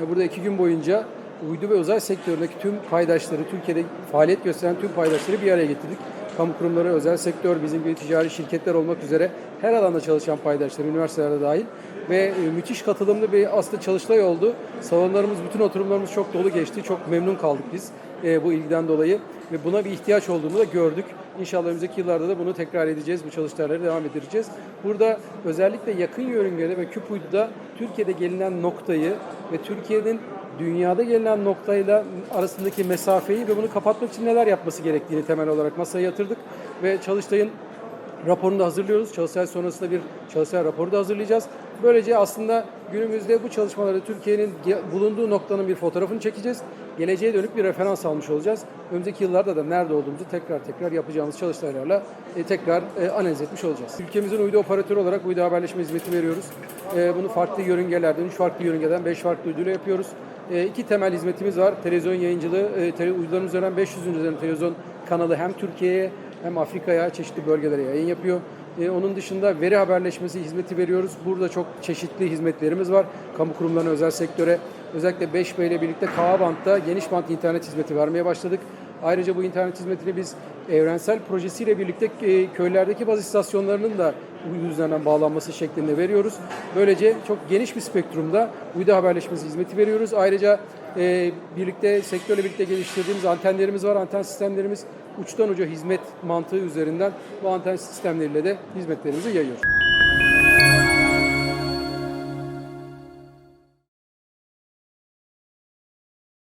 Ve burada iki gün boyunca uydu ve uzay sektöründeki tüm paydaşları, Türkiye'de faaliyet gösteren tüm paydaşları bir araya getirdik. Kamu kurumları, özel sektör, bizim gibi ticari şirketler olmak üzere her alanda çalışan paydaşlar, üniversitelerde dahil ve e, müthiş katılımlı bir aslında çalıştay oldu. Salonlarımız, bütün oturumlarımız çok dolu geçti. Çok memnun kaldık biz e, bu ilgiden dolayı ve buna bir ihtiyaç olduğunu da gördük. İnşallah önümüzdeki yıllarda da bunu tekrar edeceğiz. Bu çalıştayları devam ettireceğiz. Burada özellikle yakın yörüngede ve küp uyduda Türkiye'de gelinen noktayı ve Türkiye'nin dünyada gelinen noktayla arasındaki mesafeyi ve bunu kapatmak için neler yapması gerektiğini temel olarak masaya yatırdık ve çalıştayın raporunu da hazırlıyoruz. Çalıştay sonrasında bir çalıştay raporu da hazırlayacağız. Böylece aslında günümüzde bu çalışmalarda Türkiye'nin bulunduğu noktanın bir fotoğrafını çekeceğiz. Geleceğe dönük bir referans almış olacağız. Önümüzdeki yıllarda da nerede olduğumuzu tekrar tekrar yapacağımız çalıştaylarla e, tekrar e, analiz etmiş olacağız. Ülkemizin uydu operatörü olarak uydu haberleşme hizmeti veriyoruz. E, bunu farklı yörüngelerden, üç farklı yörüngeden beş farklı uyduyla yapıyoruz. E, iki temel hizmetimiz var. Televizyon yayıncılığı, e, tele, üzerinden 500'ün üzerinde televizyon kanalı hem Türkiye'ye hem Afrika'ya çeşitli bölgelere yayın yapıyor. E, onun dışında veri haberleşmesi hizmeti veriyoruz. Burada çok çeşitli hizmetlerimiz var. Kamu kurumlarına, özel sektöre. Özellikle 5B ile birlikte KA bantta geniş bant internet hizmeti vermeye başladık. Ayrıca bu internet hizmetini biz evrensel projesiyle birlikte e, köylerdeki baz istasyonlarının da üzerinden bağlanması şeklinde veriyoruz. Böylece çok geniş bir spektrumda uydu haberleşmesi hizmeti veriyoruz. Ayrıca e, birlikte sektörle birlikte geliştirdiğimiz antenlerimiz var. Anten sistemlerimiz uçtan uca hizmet mantığı üzerinden bu anten sistemleriyle de hizmetlerimizi yayıyoruz.